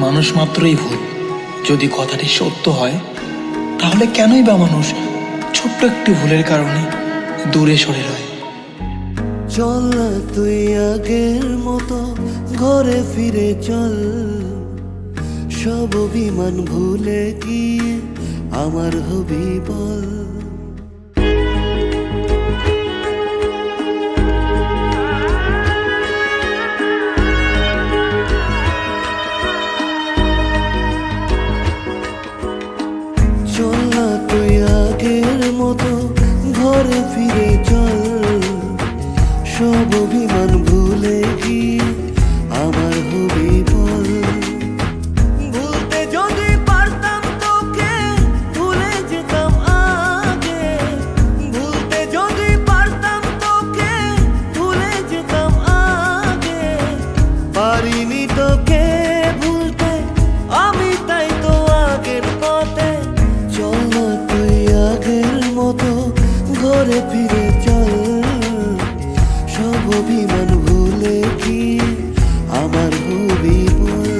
মানুষ মাত্রই ভুল। যদি কথাটি সত্য হয়, তাহলে কেনই বা মানুষ ছোট্ট একটি ভুলের কারণে দূরে সরে রয়? চল তুই আগের মতো, ঘরে ফিরে চল। সব অভিমান ভুলে গিয়ে আমার হবি বল। ঘরে ফিরে অভিমান ভুলে কি? আমার হবি বল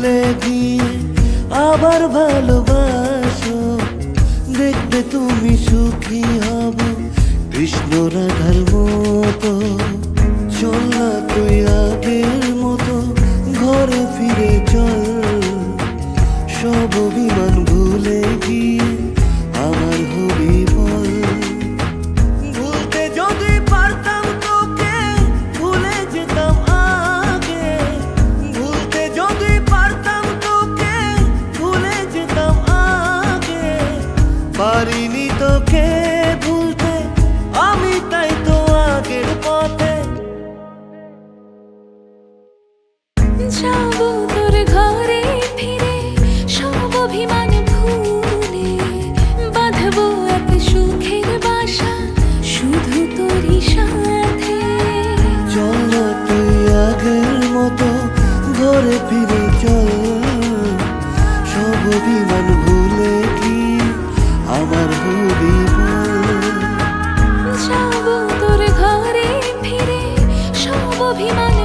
ভুলে গিয়ে আবার ভালোবাসো। দেখবে তুমি সুখী হব। কৃষ্ণ রাধার মতো অভিমান ভুলে এক সুখের বাসা শুধু তোরই সাথে। চল তুই আগের মতো ফিরে চল। সব অভিমান ভুলে কি আমার ভুলি যাব তোর ঘরে ফিরে সব অভিমান